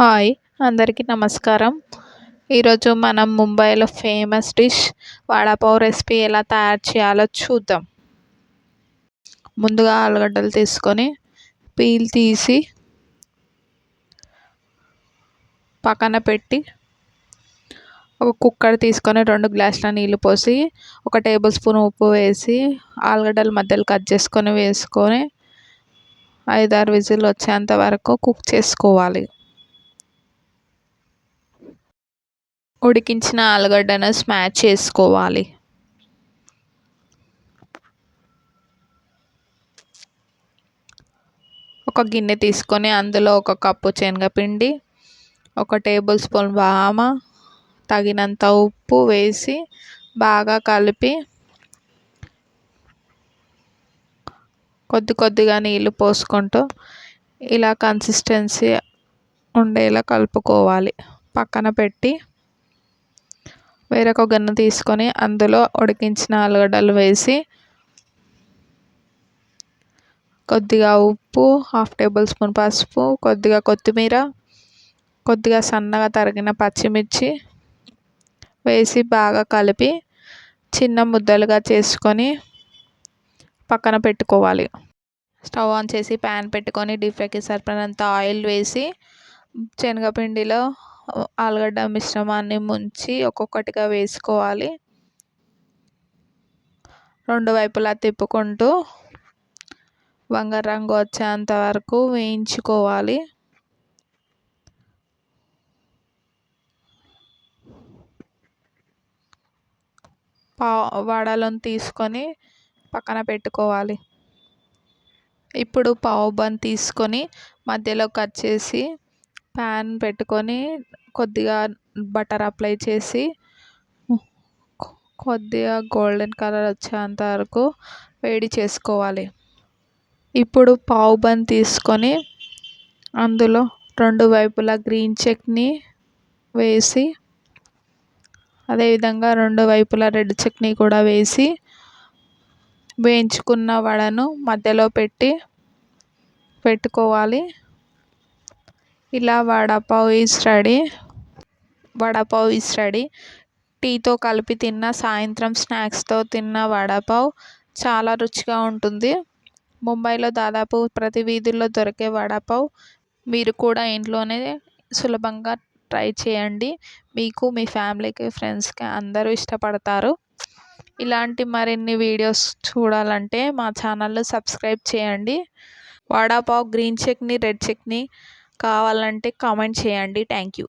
Hi అందరికీ నమస్కారం. ఈరోజు మనం ముంబైలో ఫేమస్ డిష్ వడాపావ్ రెసిపీ ఎలా తయారు చేయాలో చూద్దాం. ముందుగా ఆలుగడ్డలు తీసుకొని పీల్ తీసి పక్కన పెట్టి ఒక కుక్కర్ తీసుకొని రెండు గ్లాసుల నీళ్ళు పోసి ఒక టేబుల్ స్పూన్ ఉప్పు వేసి ఆలుగడ్డలు మధ్యలో కట్ చేసుకొని వేసుకొని ఐదారు విజిల్ వచ్చేంత వరకు కుక్ చేసుకోవాలి. ఉడికించిన ఆలుగడ్డను స్మాష్ చేసుకోవాలి. ఒక గిన్నె తీసుకొని అందులో ఒక కప్పు శనగపిండి ఒక టేబుల్ స్పూన్ వామ తగినంత ఉప్పు వేసి బాగా కలిపి కొద్ది కొద్దిగా నీళ్ళు పోసుకుంటూ ఇలా కన్సిస్టెన్సీ ఉండేలా కలుపుకోవాలి. పక్కన పెట్టి వేరొక గిన్నె తీసుకొని అందులో ఉడికించిన ఆలుగడ్డలు వేసి కొద్దిగా ఉప్పు హాఫ్ టేబుల్ స్పూన్ పసుపు కొద్దిగా కొత్తిమీర కొద్దిగా సన్నగా తరిగిన పచ్చిమిర్చి వేసి బాగా కలిపి చిన్న ముద్దలుగా చేసుకొని పక్కన పెట్టుకోవాలి. స్టవ్ ఆన్ చేసి ప్యాన్ పెట్టుకొని డీప్ ఫ్రైకి సరిపడినంత ఆయిల్ వేసి శనగపిండిలో ఆలుగడ్డ మిశ్రమాన్ని ముంచి ఒక్కొక్కటిగా వేసుకోవాలి. రెండు వైపులా తిప్పుకుంటూ రంగు వచ్చేంత వరకు వేయించుకోవాలి. పా వడలను తీసుకొని పక్కన పెట్టుకోవాలి. ఇప్పుడు పావు బన్ తీసుకొని మధ్యలో కట్ చేసి ప్యాన్ పెట్టుకొని కొద్దిగా బటర్ అప్లై చేసి కొద్దిగా గోల్డెన్ కలర్ వచ్చేంత వరకు వేడి చేసుకోవాలి. ఇప్పుడు పావు బన్ తీసుకొని అందులో రెండు వైపులా గ్రీన్ చట్నీ వేసి అదేవిధంగా రెండు వైపులా రెడ్ చట్నీ కూడా వేసి వేయించుకున్న వడను మధ్యలో పెట్టి పెట్టుకోవాలి. ఇలా vada pav is ready vada pav is ready టీతో కలిపి తిన్న సాయంత్రం స్నాక్స్తో తిన్న వడపావ్ చాలా రుచిగా ఉంటుంది. ముంబైలో దాదాపు ప్రతి వీధుల్లో దొరికే వడపావ్ మీరు కూడా ఇంట్లోనే సులభంగా ట్రై చేయండి. మీకు మీ ఫ్యామిలీకి ఫ్రెండ్స్కి అందరూ ఇష్టపడతారు. ఇలాంటి మరిన్ని వీడియోస్ చూడాలంటే మా ఛానల్లో సబ్స్క్రైబ్ చేయండి. వడాపావ్ గ్రీన్ చట్నీ రెడ్ చట్నీ కావాలంటే కామెంట్ చేయండి. Thank you